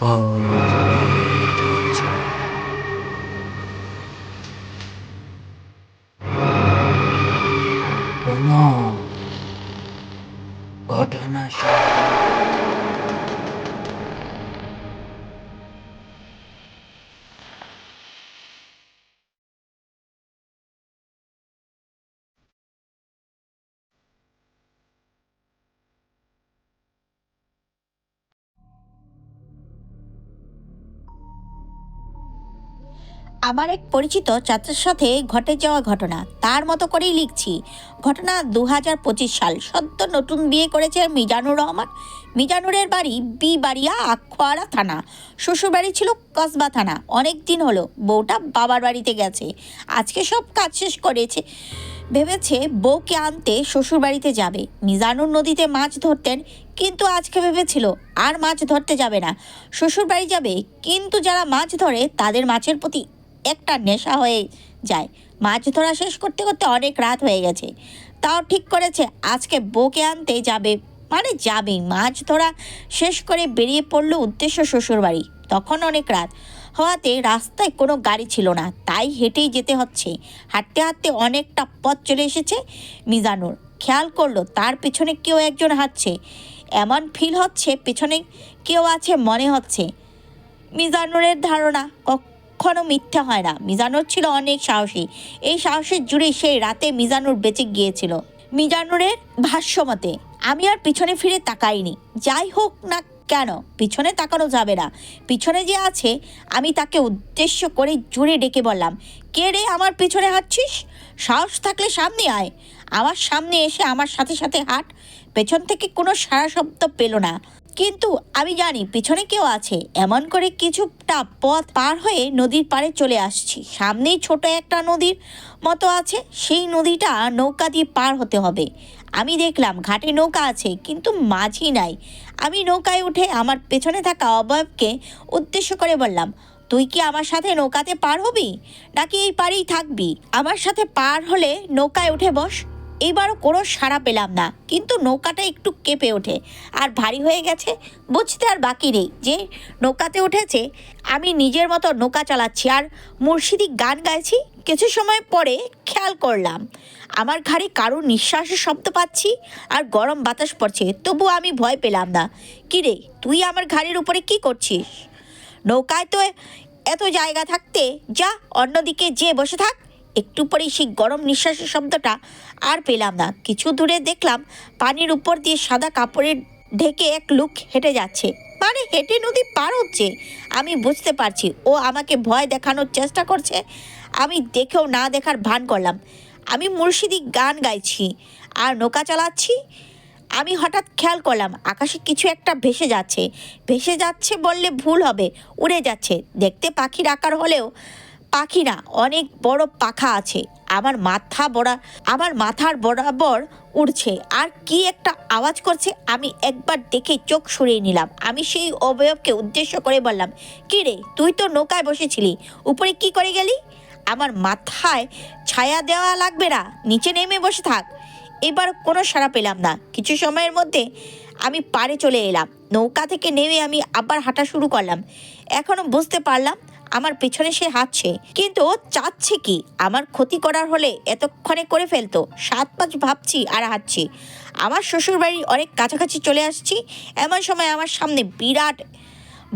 কোনো আমার এক পরিচিত ছাত্রের সাথে ঘটে যাওয়া ঘটনা। তার মতো করেই লিখছি। ঘটনা দু হাজার পঁচিশ সাল। সদ্য নতুন বিয়ে করেছে মিজানুর রহমান। মিজানুরের বাড়ি বি বাড়িয়া আখোয়ারা থানা। শ্বশুরবাড়ি ছিল কসবা থানা। অনেক দিন হলো, বউটা বাবার বাড়িতে গেছে। আজকে সব কাজ শেষ করেছে। ভেবেছে বউকে আনতে শ্বশুরবাড়িতে যাবে। মিজানুর নদীতে মাছ ধরতেন, কিন্তু আজকে ভেবেছিল আর মাছ ধরতে যাবে না। শ্বশুরবাড়ি যাবে, কিন্তু যারা মাছ ধরে তাদের মাছের প্রতি একটা নেশা হয়ে যায়। মাছ ধরা শেষ করতে করতে অনেক রাত হয়ে গেছে। তাও ঠিক করেছে, আজকে বউকে আনতে যাবে। মানে যাবে মাছ ধরা শেষ করে বেরিয়ে পড়ল উদ্দেশ্য শ্বশুরবাড়ি। তখন অনেক রাত। হওয়াতে রাস্তায় কোনো গাড়ি ছিল না। তাই হেঁটেই যেতে হচ্ছে। হাঁটতে হাঁটতে অনেকটা পথ চলে এসেছে মিজানুর। খেয়াল করল, তার পিছনে কেউ একজন হাঁটছে। এমন ফিল হচ্ছে পিছনে কেউ আছে মনে হচ্ছে। মিজানুরের ধারণা কখনো মিথ্যা হয় না। মিজানুর ছিল অনেক সাহসী। এই সাহসের জুড়ে সেই রাতে মিজানুর বেঁচে গিয়েছিল। মিজানুরের ভাষ্যমতে আমি আর পিছনে ফিরে তাকাইনি। যাই হোক না কেন, পিছনে তাকানো যাবে না। পিছনে যে আছে, আমি তাকে উদ্দেশ্য করে জুড়ে ডেকে বললাম, কে রে আমার পিছনে হাঁটছিস? সাহস থাকলে সামনে আয়। আমার সামনে এসে আমার সাথে সাথে হাঁট। পেছন থেকে কোনো সারা শব্দ পেল না। কিন্তু আমি জানি পিছনে কেউ আছে। এমন করে কিছুটা পথ পার হয়ে নদীর পাড়ে চলে আসছি। সামনেই ছোট একটা নদীর মতো আছে। সেই নদীটা নৌকা দিয়ে পার হতে হবে। আমি দেখলাম ঘাটে নৌকা আছে, কিন্তু মাঝি নাই। আমি নৌকায় উঠে আমার পেছনে থাকা অবয়বকে উদ্দেশ্য করে বললাম, তুই কি আমার সাথে নৌকাতে পার হবি? নাকি এই পাড়েই থাকবি? আমার সাথে পার হলে নৌকায় উঠে বস। এবারও কোনো সাড়া পেলাম না। কিন্তু নৌকাটা একটু কেঁপে ওঠে আর ভারী হয়ে গেছে, বুঝতে আর বাকি নেই যে নৌকাতে উঠেছে। আমি নিজের মতো নৌকা চালাচ্ছি আর মুর্শিদি গান গাইছি, কিছু সময় পরে খেয়াল করলাম। আমার ঘাড়ে কারোর নিঃশ্বাসের শব্দ পাচ্ছি আর গরম বাতাস পড়ছে, তবু আমি ভয় পেলাম না। কিরে, তুই আমার ঘাড়ের উপরে কি করছিস? নৌকায় তো এত জায়গা থাকতে, যা অন্যদিকে যে বসে থাক। একটু পরেই সেই গরম নিঃশ্বাসের শব্দটা আর পেলাম না। কিছু দূরে দেখলাম পানির উপর দিয়ে সাদা কাপড়ের ঢেকে এক লুক হেঁটে যাচ্ছে। মানে হেঁটে নদী পার হচ্ছে। আমি বুঝতে পারছি, ও আমাকে ভয় দেখানোর চেষ্টা করছে। আমি দেখেও না দেখার ভান করলাম। আমি মুর্শিদি গান গাইছি। আর নৌকা চালাচ্ছি? আমি হঠাৎ খেয়াল করলাম, আকাশে কিছু একটা ভেসে যাচ্ছে। ভেসে যাচ্ছে বললে ভুল হবে, উড়ে যাচ্ছে। দেখতে পাখির আকার হলেও পাখি না অনেক বড় পাখা আছে। আমার মাথা বড়া, আমার মাথার বরাবর উড়ছে। আর কি একটা আওয়াজ করছে, আমি একবার দেখে চোখ সরিয়ে নিলাম। আমি সেই অবয়বকে উদ্দেশ্য করে বললাম, কি রে, তুই তো নৌকায় বসেছিলি, উপরে কি করে গেলি? আমার মাথায় ছায়া দেওয়া লাগবে না, নিচে নেমে বসে থাক। এবার কোনো সাড়া পেলাম না। কিছু সময়ের মধ্যে আমি পাড়ে চলে এলাম। নৌকা থেকে নেমে আমি আবার হাঁটা শুরু করলাম। এখনও বুঝতে পারলাম আমার পেছনে সে হাঁটছে। কিন্তু চাচ্ছে কি? আমার ক্ষতি করার হলে এতক্ষণে করে ফেলতো। সাত পাঁচ ভাবছি আর হাঁটছি। আমার শ্বশুরবাড়ির অনেক কাছাকাছি চলে আসছি। এমন সময় আমার সামনে বিরাট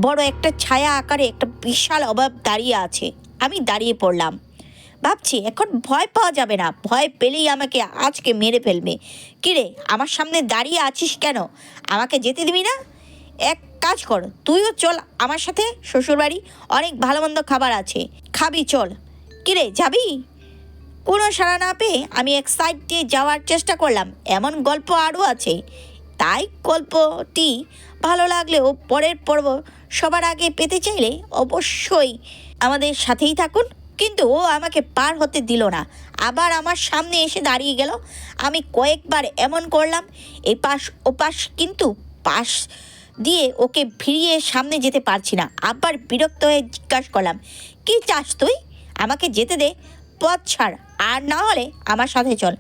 বড় একটা ছায়া আকারে একটা বিশাল অভাব দাঁড়িয়ে আছে। আমি দাঁড়িয়ে পড়লাম। ভাবছি এখন ভয় পাওয়া যাবে না। ভয় পেলেই আমাকে আজকে মেরে ফেলবে। কিরে, আমার সামনে দাঁড়িয়ে আছিস কেন? আমাকে যেতে দিবি না? এক কাজ কর, তুইও চল আমার সাথে। শ্বশুরবাড়ি অনেক ভালো মন্দ খাবার আছে। খাবি, চল। কিরে, যাবি? কোনো সাড়া না পেয়ে আমি এক সাইড দিয়ে যাওয়ার চেষ্টা করলাম। এমন গল্প আরও আছে। তাই গল্পটি ভালো লাগলেও পরের পর্ব সবার আগে পেতে চাইলে অবশ্যই আমাদের সাথেই থাকুন। কিন্তু ও আমাকে পার হতে দিল না। আবার আমার সামনে এসে দাঁড়িয়ে গেল। আমি কয়েকবার এমন করলাম এই পাশ ও পাশ কিন্তু পাশ দিয়ে ওকে ফিরিয়ে সামনে যেতে পারছি না। আবার বিরক্ত হয়ে জিজ্ঞাসা করলাম, কি চাস তুই? আমাকে যেতে দে। পথ ছাড়, আর না হলে আমার সাথে চল।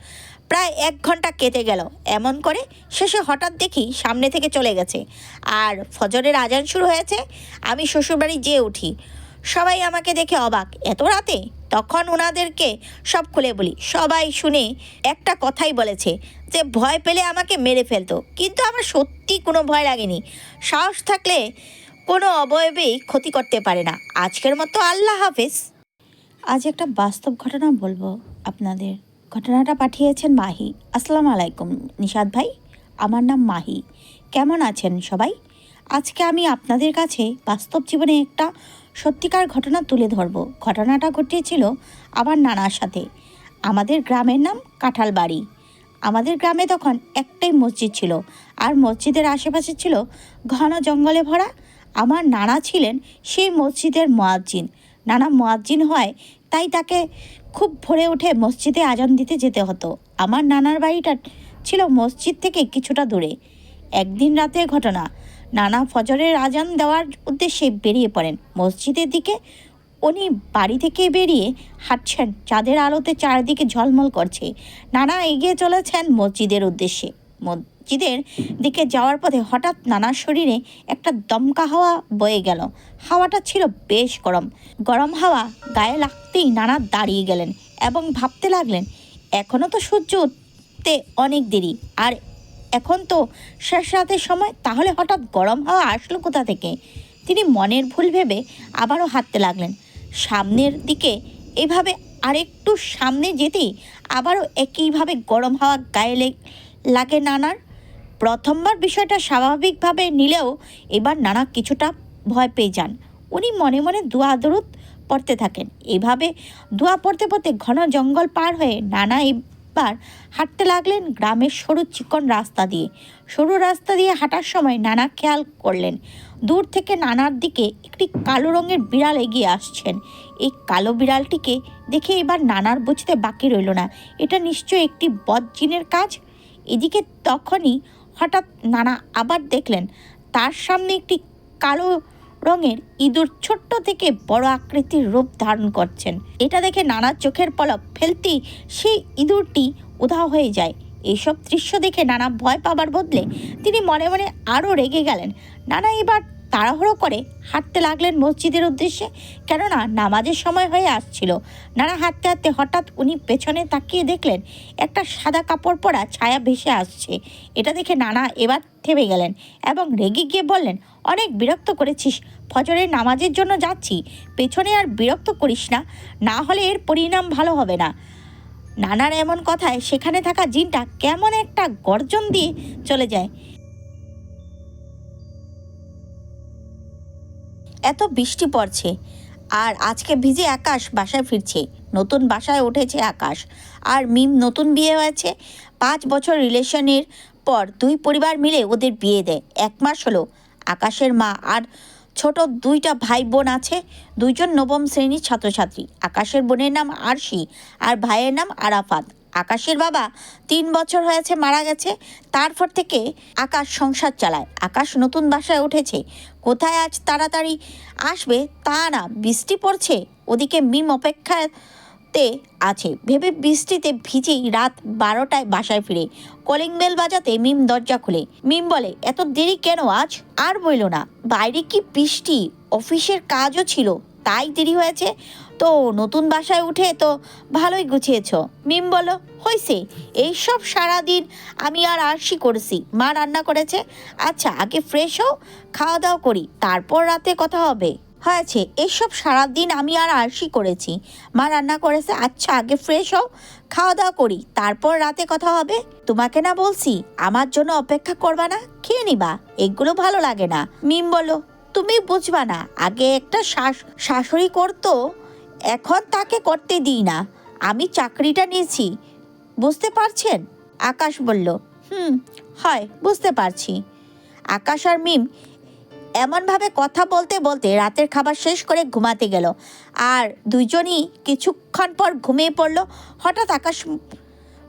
প্রায় এক ঘণ্টা কেটে গেল। এমন করে শেষে হঠাৎ দেখি সামনে থেকে চলে গেছে। আর ফজরের আজান শুরু হয়েছে। আমি শ্বশুরবাড়ি যেয়ে উঠি। সবাই আমাকে দেখে অবাক। এত রাতে? তখন ওনাদেরকে সব খুলে বলি। সবাই শুনে একটা কথাই বলেছে যে, ভয় পেলে আমাকে মেরে ফেলতো। কিন্তু আমার সত্যি কোনো ভয় লাগেনি। সাহস থাকলে কোনো অবয়বেই ক্ষতি করতে পারে না। আজকের মতো আল্লাহ হাফেজ। আজ একটা বাস্তব ঘটনা বলব আপনাদের। ঘটনাটা পাঠিয়েছেন মাহি। আসসালামু আলাইকুম, নিশাদ ভাই। আমার নাম মাহি। কেমন আছেন সবাই? আজকে আমি আপনাদের কাছে বাস্তব জীবনে একটা সত্যিকার ঘটনা তুলে ধরবো। ঘটনাটা ঘটিয়েছিল আমার নানার সাথে। আমাদের গ্রামের নাম কাঁঠালবাড়ি। আমাদের গ্রামে তখন একটাই মসজিদ ছিল আর মসজিদের আশেপাশে ছিল ঘন জঙ্গলে ভরা। আমার নানা ছিলেন সেই মসজিদের মোয়াজ্জিন। নানা মোয়াজ্জিন হয়, তাই তাকে খুব ভোরে উঠে মসজিদে আজান দিতে যেতে হতো। আমার নানার বাড়িটা ছিল মসজিদ থেকে কিছুটা দূরে। একদিন রাতের ঘটনা। নানা ফজরের আজান দেওয়ার উদ্দেশ্যে বেরিয়ে পড়েন। মসজিদের দিকে উনি বাড়ি থেকে বেরিয়ে হাঁটছেন। চাঁদের আলোতে চারিদিকে ঝলমল করছে। নানা এগিয়ে চলেছেন মসজিদের উদ্দেশ্যে। মসজিদের দিকে যাওয়ার পথে হঠাৎ নানার শরীরে একটা দমকা হাওয়া বয়ে গেল। হাওয়াটা ছিল বেশ গরম। গরম হাওয়া গায়ে লাগতেই নানা দাঁড়িয়ে গেলেন এবং ভাবতে লাগলেন এখনও তো সূর্য উঠতে অনেক দেরি। আর এখন তো শেষ রাতের সময়, তাহলে হঠাৎ গরম হাওয়া আসলো কোথা থেকে? তিনি মনের ভুল ভেবে আবারও হাঁটতে লাগলেন। সামনের দিকে এভাবে আরেকটু সামনে যেতেই আবারও একইভাবে গরম হাওয়া গায়ে লেগ- লাগে নানার। প্রথমবার বিষয়টা স্বাভাবিকভাবে নিলেও এবার নানা কিছুটা ভয় পেয়ে যান। উনি মনে মনে দোয়া দরুদ পড়তে থাকেন। এভাবে দোয়া পড়তে পড়তে ঘন জঙ্গল পার হয়ে নানা এবার হাঁটতে লাগলেন গ্রামের সরু চিকন রাস্তা দিয়ে। সরু রাস্তা দিয়ে হাঁটার সময় নানা খেয়াল করলেন। দূর থেকে নানার দিকে একটি কালো রঙের বিড়াল এগিয়ে আসছেন। এই কালো বিড়ালটিকে দেখে এবার নানার বুঝতে বাকি রইল না। এটা নিশ্চয়ই একটি বদজিনের কাজ? এদিকে তখনই হঠাৎ নানা আবার দেখলেন, তার সামনে একটি কালো রঙের ইঁদুর ছোট্ট থেকে বড় আকৃতির রূপ ধারণ করছেন। এটা দেখে নানা চোখের পলক ফেলতেই সেই ইঁদুরটি উধাও হয়ে যায়। এইসব দৃশ্য দেখে নানা ভয় পাবার বদলে তিনি মনে মনে আরও রেগে গেলেন। নানা এবার তাড়াহুড়ো করে হাঁটতে লাগলেন মসজিদের উদ্দেশ্যে, কেননা নামাজের সময় হয়ে আসছিল। নানা হাঁটতে হাঁটতে হঠাৎ উনি পেছনে তাকিয়ে দেখলেন, একটা সাদা কাপড় পরা ছায়া ভেসে আসছে। এটা দেখে নানা এবার থেমে গেলেন এবং রেগে গিয়ে বললেন অনেক বিরক্ত করেছিস। ফজরের নামাজের জন্য যাচ্ছি। পেছনে আর বিরক্ত করিস না। না হলে এর পরিণাম ভালো হবে না। নানার এমন কথায় সেখানে থাকা জিনটা কেমন একটা গর্জন দিয়ে চলে যায়। এত বৃষ্টি পড়ছে। আর আজকে ভিজে আকাশ বাসায় ফিরছে। নতুন বাসায় উঠেছে আকাশ। আর মিম নতুন বিয়ে হয়েছে। পাঁচ বছর রিলেশনের পর দুই পরিবার মিলে ওদের বিয়ে দেয়। এক মাস হলো। আকাশের মা আর ছোট দুইটা ভাই বোন আছে। দুইজন নবম শ্রেণির ছাত্রছাত্রী। আকাশের বোনের নাম আরশি আর ভাইয়ের নাম আরাফাত। আকাশের বাবা তিন বছর হয়েছে মারা গেছে। তারপর থেকে আকাশ সংসার চালায়। আকাশ নতুন বাসায় উঠেছে। কোথায় আজ তাড়াতাড়ি আসবে তা না, বৃষ্টি পড়ছে। ওদিকে মিম অপেক্ষাতে আছে। ভেবে বৃষ্টিতে ভিজেই রাত বারোটায় বাসায় ফিরে। কলিং বেল বাজাতে মিম দরজা খুলে। মিম বলে, এত দেরি কেন আজ? আর বইল না। বাইরে কি বৃষ্টি? অফিসের কাজও ছিল, তাই দেরি হয়েছে। তো নতুন বাসায় উঠে তো ভালোই গুছিয়েছ। মিম বলো হয়েছে এইসব সারাদিন আমি আর আরশি করেছি। মা রান্না করেছে। আচ্ছা আগে ফ্রেশ হও, খাওয়া দাওয়া করি। তারপর রাতে কথা হবে। হয়েছে। এসব সারাদিন আমি আর আরশি করেছি। মা রান্না করেছে আচ্ছা আগে ফ্রেশ হও খাওয়া দাওয়া করি, তারপর রাতে কথা হবে। তোমাকে না বলছি, আমার জন্য অপেক্ষা করবা না, খেয়ে নিবা, এগুলো ভালো লাগে না। মিম বলো তুমি বুঝবা না, আগে একটা শাশ- শাশুড়ি করতো, এখন তাকে করতে দিই না। আমি চাকরিটা নিয়েছি, বুঝতে পারছেন? আকাশ বলল, হুম, হয়, বুঝতে পারছি। আকাশ আর মিম এমনভাবে কথা বলতে বলতে রাতের খাবার শেষ করে ঘুমাতে গেল। আর দুজনই কিছুক্ষণ পর ঘুমিয়ে পড়ল। হঠাৎ আকাশ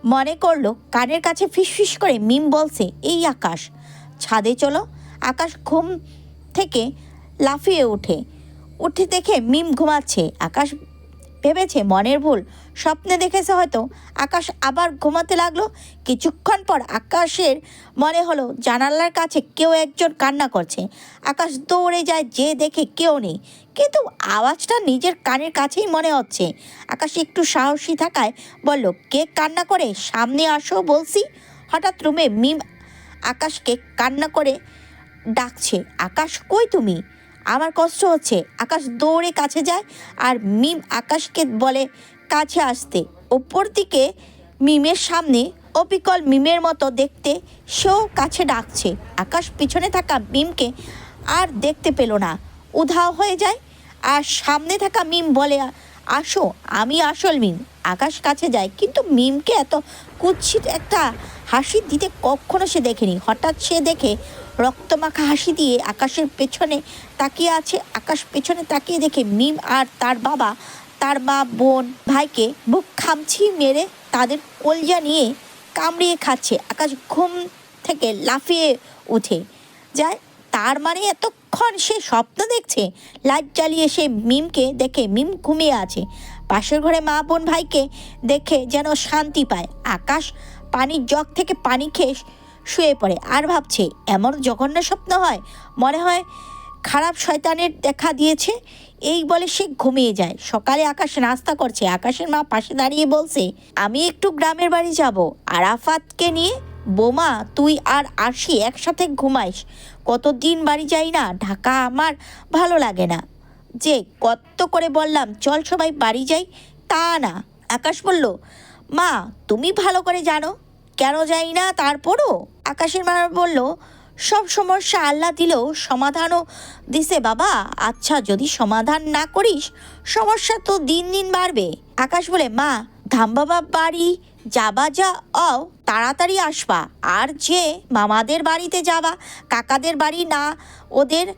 মনে করল কানের কাছে ফিসফিস করে মিম বলছে, এই আকাশ, ছাদে চলো। আকাশ ঘুম থেকে লাফিয়ে ওঠে উঠে দেখে মিম ঘুমাচ্ছে। আকাশ ভেবেছে মনের ভুল। স্বপ্নে দেখেছে হয়তো আকাশ আবার ঘুমাতে লাগল। কিছুক্ষণ পর আকাশের মনে হলো, জানালার কাছে কেউ একজন কান্না করছে। আকাশ দৌড়ে যায় যে দেখে কেউ নেই। কিন্তু আওয়াজটা নিজের কানের কাছেই মনে হচ্ছে। আকাশ একটু সাহসী থাকায় বলল, কে কান্না করে? সামনে আসো বলছি। হঠাৎ রুমে মিম আকাশকে কান্না করে ডাকছে, আকাশ, কই তুমি? আমার কষ্ট হচ্ছে। আকাশ দৌড়ে কাছে যায় আর মিম আকাশকে বলে, কাছে আসতে। ওপর দিকে মিমের সামনে অপিকল মিমের মতো দেখতে সেও কাছে ডাকছে। আকাশ পিছনে থাকা মিমকে আর দেখতে পেল না। উধাও হয়ে যায় আর সামনে থাকা মিম বলে, আসো, আমি আসল মিম। আকাশ কাছে যায়, কিন্তু মিমকে এত কুৎসিত একটা হাসি দিতে কখনো সে দেখেনি। হঠাৎ সে দেখে রক্তমাখা হাসি দিয়ে আকাশের পেছনে তাকিয়ে আছে, আকাশ পেছনে তাকিয়ে দেখে মিম আর তার বাবা, তার মা, বোন, ভাইকে বুক খামছি মেরে তাদের কলজা নিয়ে কামড়িয়ে খাচ্ছে। আকাশ ঘুম থেকে লাফিয়ে উঠে যায়, তার মানে এতক্ষণ সে স্বপ্ন দেখছে? লাইট জ্বালিয়ে সে মিমকে দেখে মিম ঘুমিয়ে আছে। পাশের ঘরে মা, বোন, ভাইকে দেখে যেন শান্তি পায়। আকাশ পানির জগ থেকে পানি খেয়ে শুয়ে পড়ে। আর ভাবছে, এমন জঘন্য স্বপ্ন হয়, মনে হয় খারাপ শয়তানের দেখা দিয়েছে। এই বলে সে ঘুমিয়ে যায়। সকালে আকাশ নাস্তা করছে। আকাশের মা পাশে দাঁড়িয়ে বলছে, আমি একটু গ্রামের বাড়ি যাব। আরাফাতকে নিয়ে বোমা, তুই আর আসি একসাথে ঘুমাইস। কতদিন বাড়ি যাই না, ঢাকা আমার ভালো লাগে না। যে কত করে বললাম, চল সবাই বাড়ি যাই, তা না। আকাশ বলল, মা, তুমি ভালো করে জানো কেন যাই না? তারপরও আকাশের মা বলল, সব সমস্যা আল্লাহ দিলেও সমাধানও দিছে বাবা। আচ্ছা যদি সমাধান না করিস, সমস্যা তো দিন দিন বাড়বে। আকাশ বলে, মা ধামবাবা বাড়ি যাবা যা, অও, তাড়াতাড়ি আসবা। আর যে মামাদের বাড়িতে যাবা, কাকাদের বাড়ি না, ওদের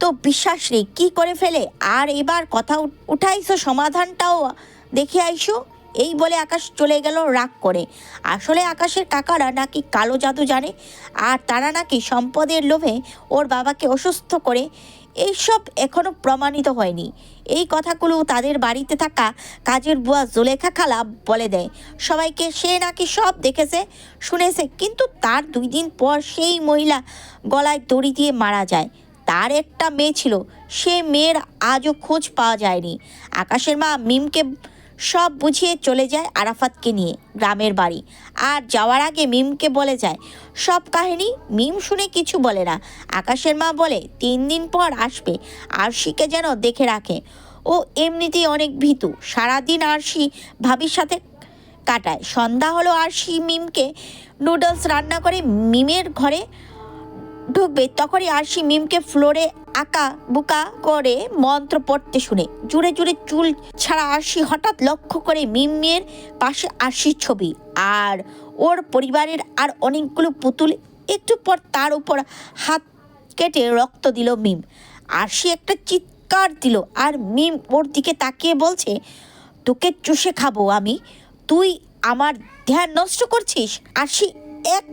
তো বিশ্বাস নেই। কী করে ফেলে? আর এবার কথা উঠ- উঠাইছো সমাধানটাও, দেখে আইসো। এই বলে আকাশ চলে গেল রাগ করে। আসলে আকাশের কাকারা নাকি কালো জাদু জানে, আর তারা নাকি সম্পদের লোভে ওর বাবাকে অসুস্থ করে। এইসব এখনও প্রমাণিত হয়নি। এই কথাগুলো তাদের বাড়িতে থাকা কাজের বুয়া জুলেখা খালা বলে দেয়। সবাইকে সে নাকি সব দেখেছে, শুনেছে, কিন্তু তার দুই দিন পর সেই মহিলা গলায় দড়ি দিয়ে মারা যায়। তার একটা মেয়ে ছিল, সে মেয়ের আজও খোঁজ পাওয়া যায়নি। আকাশের মা মিমকে সব বুঝিয়ে চলে যায় আরাফাতকে নিয়ে, গ্রামের বাড়ি। আর যাওয়ার আগে মিমকে বলে যায়, সব কাহিনী মিম শুনে কিছু বলে না। আকাশের মা বলে, তিন দিন পর আসবে। আরশিকে যেন দেখে রাখে। ও এমনিতেই অনেক ভীতু। সারাদিন আরশি ভাবির সাথে কাটায়। সন্ধ্যা হলো আরশি মিমকে নুডলস রান্না করে মিমের ঘরে ঢুকবে। তখনই আরশি মিমকে ফ্লোরে আঁকা বুকা করে মন্ত্র পড়তে শুনে। জুড়ে জুড়ে চুল ছাড়া আরশি হঠাৎ লক্ষ্য করে মিমের পাশে আরশির ছবি। আর ওর পরিবারের আর অনেকগুলো পুতুল একটু পর তার উপর হাত কেটে রক্ত দিল মিম। আরশি একটা চিৎকার দিল আর মিম ওর দিকে তাকিয়ে বলছে, তোকে চুষে খাব আমি। তুই আমার ধ্যান নষ্ট করছিস? আরশি এক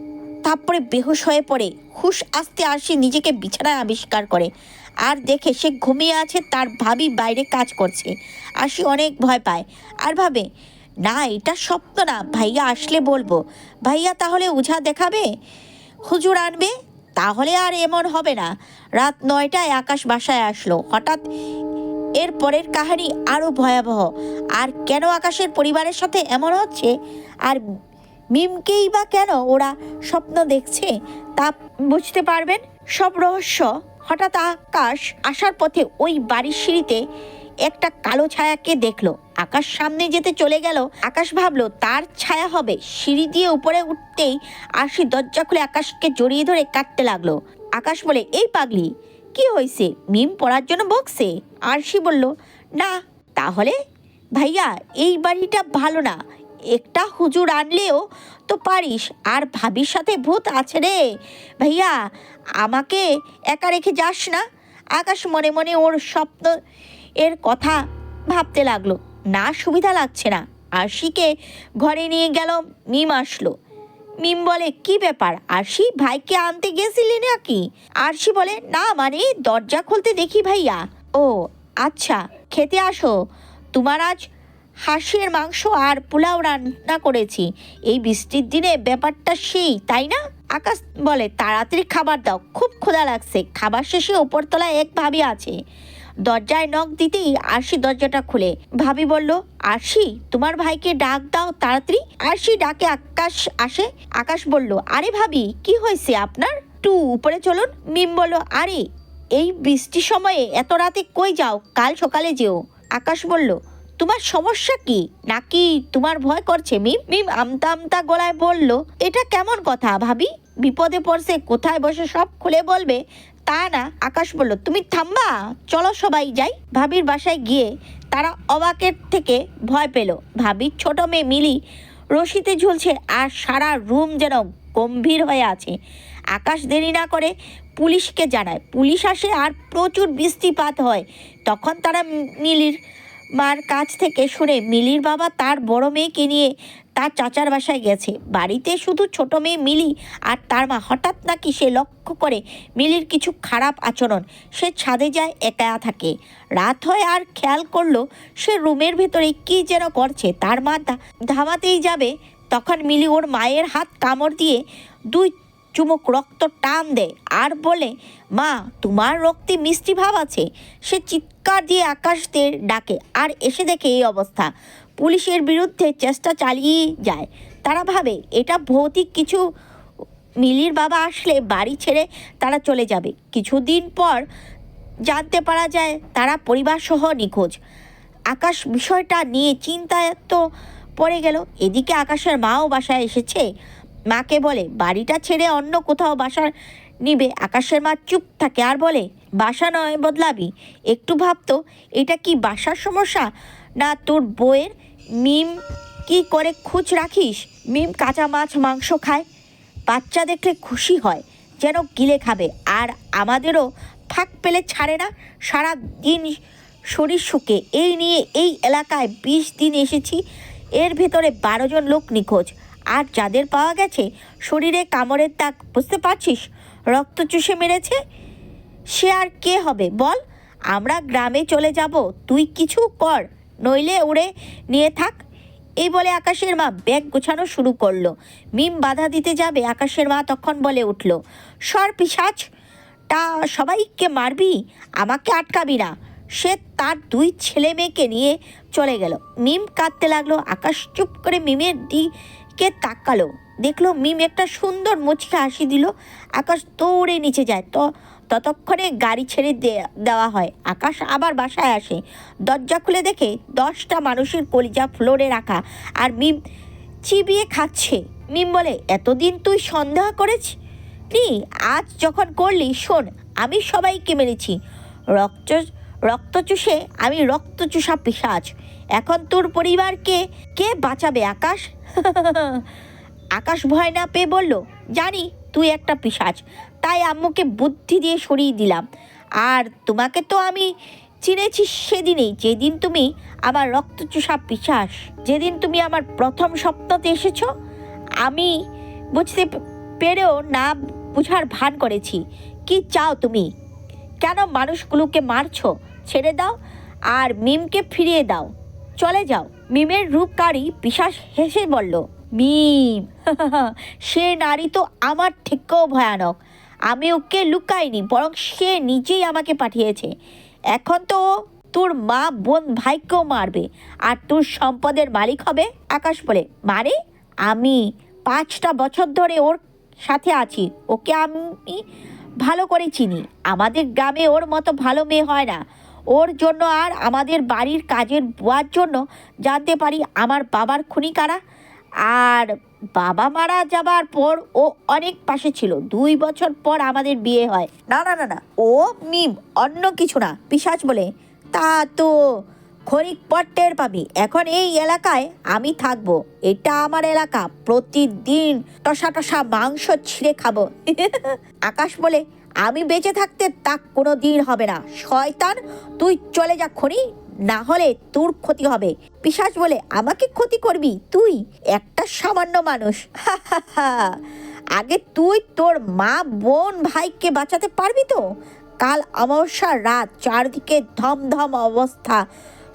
তারপরে বেহুশ হয়ে পড়ে। হুশ আসতে আসে নিজেকে বিছানায় আবিষ্কার করে। আর দেখে সে ঘুমিয়ে আছে, তার ভাবি বাইরে কাজ করছে। আশি অনেক ভয় পায়। আর ভাবে, না, এটা স্বপ্ন না, ভাইয়া আসলে বলব। ভাইয়া তাহলে উঝা দেখাবে? হুজুর আনবে? তাহলে আর এমন হবে না। রাত নয়টায় আকাশ বাসায় আসলো। হঠাৎ এর পরের কাহিনী আরও ভয়াবহ। আর কেন আকাশের পরিবারের সাথে এমন হচ্ছে? আর মিমকেই বা কেন ওরা স্বপ্ন দেখছে তা বুঝতে পারবেন? সব রহস্য হঠাৎ আকাশ আসার পথে ওই বাড়ির সিঁড়িতে একটা কালো ছায়াকে দেখল। আকাশ সামনে যেতে চলে গেল। আকাশ ভাবলো, তার ছায়া হবে। সিঁড়ি দিয়ে উপরে উঠতেই আশি দরজা খুলে আকাশকে জড়িয়ে ধরে কাটতে লাগল। আকাশ বলে, এই পাগলি, কি হয়েছে মিম পড়ার জন্য বকছে? আরশি বলল, না, তাহলে ভাইয়া, এই বাড়িটা ভালো না। একটা হুজুর আনলেও তো পারিস। আর ভাবির সাথে ভূত আছে রে। ভাইয়া, আমাকে একা রেখে যাস না। আকাশ মনে মনে ওর স্বপ্ন এর কথা ভাবতে লাগল। না সুবিধা লাগছে না। আরশিকে ঘরে নিয়ে গেল, মিম আসলো। মিম বলে, কি ব্যাপার? আরশি, ভাইকে আনতে গেছিলি নাকি? আরশি বলে, না মানে দরজা খুলতে দেখি ভাইয়া। ও আচ্ছা খেতে আসো। তোমার আজ হাঁসের মাংস আর পোলাও রান্না করেছি। এই বৃষ্টির দিনে ব্যাপারটা সেই, তাই না? আকাশ বলে, তাড়াতাড়ি খাবার দাও, খুব ক্ষুধা লাগছে। খাবার শেষে ওপরতলায় এক ভাবি আছে। দরজায় নখ দিতেই আরশি দরজাটা খুলে। ভাবি বলল, আরশি, তোমার ভাইকে ডাক দাও তাড়াতাড়ি। আরশি ডাকে, আকাশ আসে। আকাশ বলল, আরে ভাবি, কি হয়েছে আপনার? টু উপরে চলুন। মিম বলল, আরে, এই বৃষ্টির সময়ে এত রাতে কই যাও? কাল সকালে যেও। আকাশ বলল তোমার সমস্যা কি? নাকি তোমার ভয় করছে? মিম মিম আমতা আমতা গলায় বলল, এটা কেমন কথা ভাবি? বিপদে পড়ছে, কোথায় বসে সব খুলে বলবে? তা না, আকাশ বলল, তুমি থামবা, চলো সবাই যাই। ভাবির বাসায় গিয়ে তারা অবাকের থেকে ভয় পেল। ভাবির ছোট মেয়ে মিলি রশিতে ঝুলছে আর সারা রুম যেন গম্ভীর হয়ে আছে। আকাশ দেরি না করে পুলিশকে জানায়। পুলিশ আসে আর প্রচুর বৃষ্টিপাত হয়। তখন তারা মিলির মার কাছ থেকে শুনে মিলির বাবা তার বড় মেয়েকে নিয়ে তার চাচার বাসায় গেছে। বাড়িতে শুধু ছোট মেয়ে মিলি আর তার মা হঠাৎ নাকি সে লক্ষ্য করে মিলির কিছু খারাপ আচরণ। সে ছাদে যায়, একা থাকে। রাত হয় আর খেয়াল করল সে রুমের ভেতরে কি যেন করছে। তার মা ধামাতেই যাবে। তখন মিলি ওর মায়ের হাত কামড় দিয়ে দুই চুমুক রক্ত টান দেয়। আর বলে, মা, তোমার রক্তে মিষ্টি ভাব আছে। সে চিৎকার দিয়ে আকাশদের ডাকে। আর এসে দেখে এই অবস্থা। পুলিশের বিরুদ্ধে চেষ্টা চালিয়ে যায়। তারা ভাবে, এটা ভৌতিক কিছু। মিলির বাবা আসলে বাড়ি ছেড়ে তারা চলে যাবে। কিছুদিন পর জানতে পারা যায়, তারা পরিবার সহ নিখোঁজ। আকাশ বিষয়টা নিয়ে চিন্তায় তো পড়ে গেল। এদিকে আকাশের মাও বাসায় এসেছে। মাকে বলে, বাড়িটা ছেড়ে অন্য কোথাও বাসা নিবে। আকাশের মা চুপ থাকে আর বলে, বাসা নয় বদলাবি। একটু ভাবতো, এটা কি বাসার সমস্যা? না তোর বইয়ের মিম, কি করে খুঁজ রাখিস? মিম কাঁচা মাছ, মাংস খায়। বাচ্চা দেখলে খুশি হয়, যেন গিলে খাবে। আর আমাদেরও ফাঁক পেলে ছাড়ে না। সারা দিন শরীর শুকে। এই নিয়ে এই এলাকায় বিশ দিন এসেছি। এর ভেতরে বারো জন লোক নিখোঁজ। আর যাদের পাওয়া গেছে শরীরে কামড়ের দাগ, বুঝতে পারছিস? রক্ত চুষে মেরেছে? সে আর কে হবে? বল, আমরা গ্রামে চলে যাব। তুই কিছু কর, নইলে উড়ে নিয়ে থাক। এই বলে আকাশের মা ব্যাগ গোছানো শুরু করল। মিম বাধা দিতে যাবে, আকাশের মা তখন বলে উঠল, সর পিসাচ তা সবাইকে মারবি? আমাকে আটকাবি না। সে তার দুই ছেলে মেয়েকে নিয়ে চলে গেল। মিম কাঁদতে লাগল। আকাশ চুপ করে মিমের দিকে তাকালো। দেখল মিম একটা সুন্দর মুচকে হাসি দিল। আকাশ দৌড়ে নিচে যায়। তো, ততক্ষণে গাড়ি ছেড়ে দেওয়া হয়। আকাশ আবার বাসায় আসে। দরজা খুলে দেখে দশটা মানুষের কলিজা ফ্লোরে রাখা। আর মিম চিবিয়ে খাচ্ছে। মিম বলে, এতদিন তুই সন্দেহ করেছি নি, আজ যখন করলি, শোন, আমি সবাইকে মেরেছি। রক্ত রক্ত চুষে আমি রক্ত চুষা পিসাজ। এখন তোর পরিবারকে কে বাঁচাবে, আকাশ? আকাশ ভয় না পেয়ে বলল, জানি, তুই একটা পিসাজ তাই আম্মুকে বুদ্ধি দিয়ে সরিয়ে দিলাম। আর তোমাকে তো আমি চিনেছি সেদিনেই, যেদিন তুমি আমার রক্তচুষা পিসাস যেদিন তুমি আমার প্রথম স্বপ্নতে এসেছ, আমি বুঝতে পেরেও না বুঝার ভান করেছি। কি চাও তুমি? কেন মানুষগুলোকে মারছো? ছেড়ে দাও, আর মিমকে ফিরিয়ে দাও। চলে যাও। মিমের রূপকারী পিসাস হেসে বলল, মিম, সে নারী তো আমার থেকেও ভয়ানক। আমি ওকে লুকাইনি, বরং সে নিজেই আমাকে পাঠিয়েছে। এখন তো তোর মা, বোন, ভাইকেও মারবে, আর তোর সম্পদের মালিক হবে আকাশ বলে। মানে? আমি পাঁচটা বছর ধরে ওর সাথে আছি, ওকে আমি ভালো করে চিনি। আমাদের গ্রামে ওর মতো ভালো মেয়ে হয় না। ওর জন্য আর আমাদের বাড়ির কাজের বুয়ার জন্য জানতে পারি আমার বাবার খুনি কারা আর বাবা মারা যাবার পর ও অনেক পাশে ছিল। দুই বছর পর আমাদের বিয়ে হয়। না না না না, ও মিম, অন্য কিছু না পিসাজ বলে। তা তো ক্ষণিক পর টের পাবি। এখন এই এলাকায় আমি থাকব। এটা আমার এলাকা। প্রতিদিন টসা টসা মাংস ছিঁড়ে খাব। আকাশ বলে আমি বেঁচে থাকতে তা কোনো দিন হবে না। শয়তান, তুই চলে যা খনি, না হলে তোর ক্ষতি হবে। পিসাজ বলে, আমাকে ক্ষতি করবি? তুই একটা সামান্য মানুষ। আগে তুই তোর মা, বোন, ভাইকে বাঁচাতে পারবি তো? কাল অমাবস্যার রাত চারদিকে ধমধম অবস্থা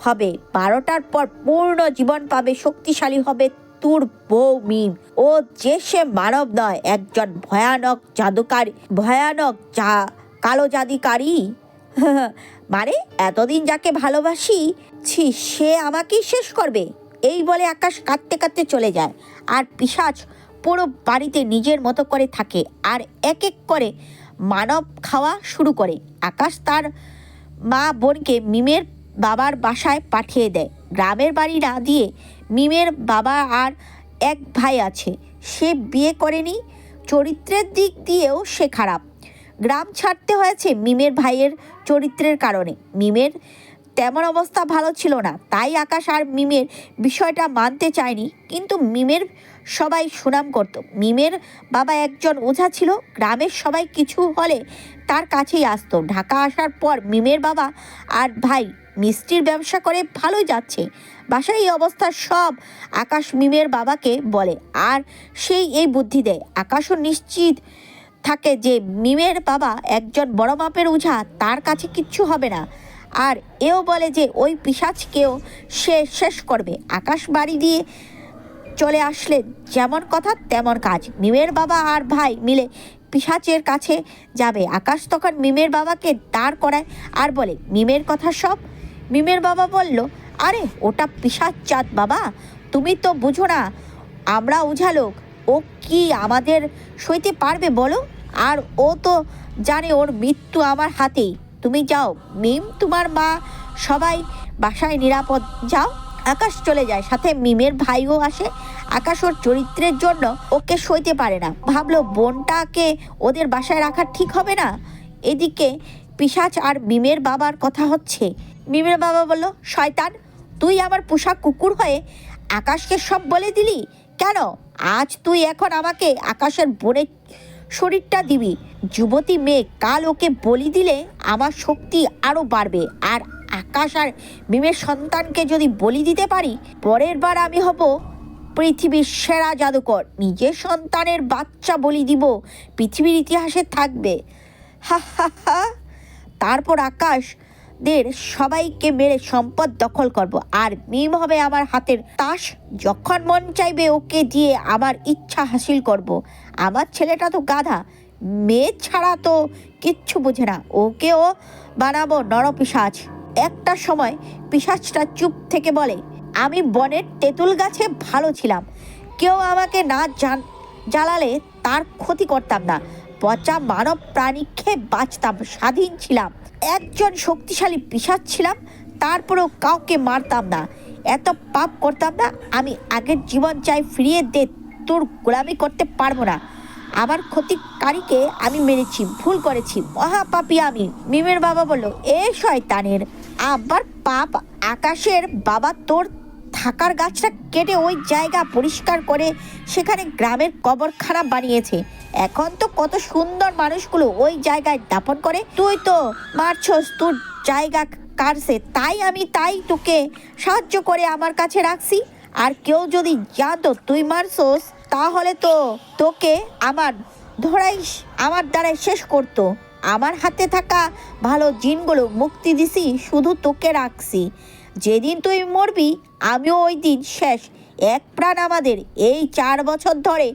হবে। বারোটার পর পূর্ণ জীবন পাবে, শক্তিশালী হবে তোর বউ মিম ও যে সে মানব নয়, একজন ভয়ানক জাদুকারী, ভয়ানক যা কালো জাদিকারী। মানে এতদিন যাকে ভালোবাসি, ছি, সে আমাকেই শেষ করবে। এই বলে আকাশ কাঁদতে কাঁদতে চলে যায়। আর পিসাজ পুরো বাড়িতে নিজের মতো করে থাকে আর এক এক করে মানব খাওয়া শুরু করে। আকাশ তার মা বোনকে মিমের বাবার বাসায় পাঠিয়ে দেয়। গ্রামের বাড়ি না দিয়ে মিমের বাবা আর এক ভাই আছে। সে বিয়ে করেনি, চরিত্রের দিক দিয়েও সে খারাপ। গ্রাম ছাড়তে হয়েছে মিমের ভাইয়ের চরিত্রের কারণে। মিমের তেমন অবস্থা ভালো ছিল না। তাই আকাশ আর মিমের বিষয়টা মানতে চায়নি। কিন্তু মিমের সবাই সুনাম করত। মিমের বাবা একজন ওঝা ছিল। গ্রামের সবাই কিছু হলে তার কাছেই আসতো। ঢাকা আসার পর মিমের বাবা আর ভাই মিষ্টির ব্যবসা করে ভালোই যাচ্ছে। বাসায় এই অবস্থা সব আকাশ মিমের বাবাকে বলে। আর সেই এই বুদ্ধি দেয়। আকাশও নিশ্চিত থাকে যে মিমের বাবা একজন বড় মাপের ওঝা। তার কাছে কিচ্ছু হবে না। আর এও বলে যে ওই পিসাজকেও সে শেষ করবে। আকাশ বাড়ি দিয়ে চলে আসলে যেমন কথা তেমন কাজ। মিমের বাবা আর ভাই মিলে পিসাচের কাছে যাবে। আকাশ তখন মিমের বাবাকে দাঁড় করায় আর বলে, মিমের কথা সব? মিমের বাবা বলল, আরে, ওটা পিসাচ চাঁদ বাবা। তুমি তো বুঝো না, আমরা উঝালোক ও কি আমাদের সইতে পারবে বলো? আর ও তো জানে ওর মৃত্যু আমার হাতেই। তুমি যাও। মিম, তোমার মা, সবাই বাসায় নিরাপদ। যাও, আকাশ চলে যায়। সাথে মিমের ভাইও আসে। আকাশ ওর চরিত্রের জন্য ওকে সইতে পারে না। ভাবলো বোনটাকে ওদের বাসায় রাখা ঠিক হবে না। এদিকে পিসাচ আর মিমের বাবার কথা হচ্ছে। মিমের বাবা বলল, শয়তান, তুই আমার পোষা কুকুর হয়ে আকাশকে সব বলে দিলি? কেন? আজ তুই এখন আমাকে আকাশের বোনের শরীরটা দিবি। যুবতী মেয়ে, কাল ওকে বলি দিলে আমার শক্তি আরও বাড়বে। আর আকাশ আর মিমের সন্তানকে যদি বলি দিতে পারি, পরের বার আমি হব পৃথিবীর সেরা জাদুকর। নিজের সন্তানের বাচ্চা বলি দিব। পৃথিবীর ইতিহাসে থাকবে। হা হা হা। তারপর আকাশ দের সবাইকে মেরে সম্পদ দখল করব। আর মিম হবে আমার হাতের তাস। যখন মন চাইবে ওকে দিয়ে আমার ইচ্ছা হাসিল করব। আমার ছেলেটা তো গাধা। মেয়ে ছাড়া তো কিচ্ছু বোঝে না। ওকেও বানাবো নরপিসাজ একটা সময় পিসাজটা চুপ থেকে বলে, আমি বনের তেঁতুল গাছে ভালো ছিলাম। কেউ আমাকে না জান, জ্বালালে তার ক্ষতি করতাম না। পচা মানব প্রাণী খেয়ে বাঁচতাম, স্বাধীন ছিলাম। একজন শক্তিশালী পিসাচ ছিলাম, তারপরেও কাউকে মারতাম না। এত পাপ করতাম না, আমি আগের জীবন চাই ফিরিয়ে দে, তোর গোলামি করতে পারব না। আমার ক্ষতিকারীকে আমি মেরেছি, ভুল করেছি, মহাপাপী আমি। মিমের বাবা বলল, এ শয়তানের, আবার পাপ আকাশের বাবা তোর থাকার গাছটা কেটে ওই জায়গা পরিষ্কার করে সেখানে গ্রামের কবরখানা বানিয়েছে। এখন তো কত সুন্দর মানুষগুলো ওই জায়গায় দাপন করে। তুই তো মারছস, তোর জায়গা কাটছে। তাই আমি তাই তোকে সাহায্য করে আমার কাছে রাখছি। আর কেউ যদি জানতো তুই মারছস, তাহলে তো তোকে আমার ধরাই আমার দ্বারাই শেষ করতো। আমার হাতে থাকা ভালো জিনগুলো মুক্তি দিছি, শুধু তোকে রাখছি। যেদিন তুই মরবি, আমিও ওই দিন শেষ। এক প্রাণ আমাদের এই চার বছর ধরে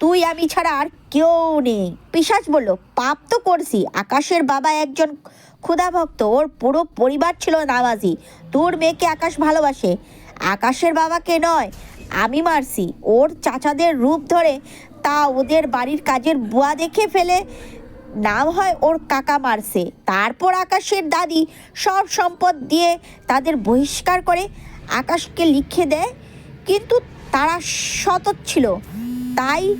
তুই আমি ছাড়া আর কেউ নেই। পিসাচ বলল, পাপ তো করছি। আকাশের বাবা একজন ক্ষুধাভক্ত ওর পুরো পরিবার ছিল নামাজি। তোর মেয়েকে আকাশ ভালোবাসে। আকাশের বাবাকে নয়, আমি মারছি। ওর চাচাদের রূপ ধরে তা ওদের বাড়ির কাজের বুয়া দেখে ফেলে নাম হয় ওর কাকা মারসে তারপর আকাশের দাদি সব সম্পদ দিয়ে তাদের বহিষ্কার করে আকাশকে লিখে দেয়। কিন্তু তারা সতত ছিল। তাই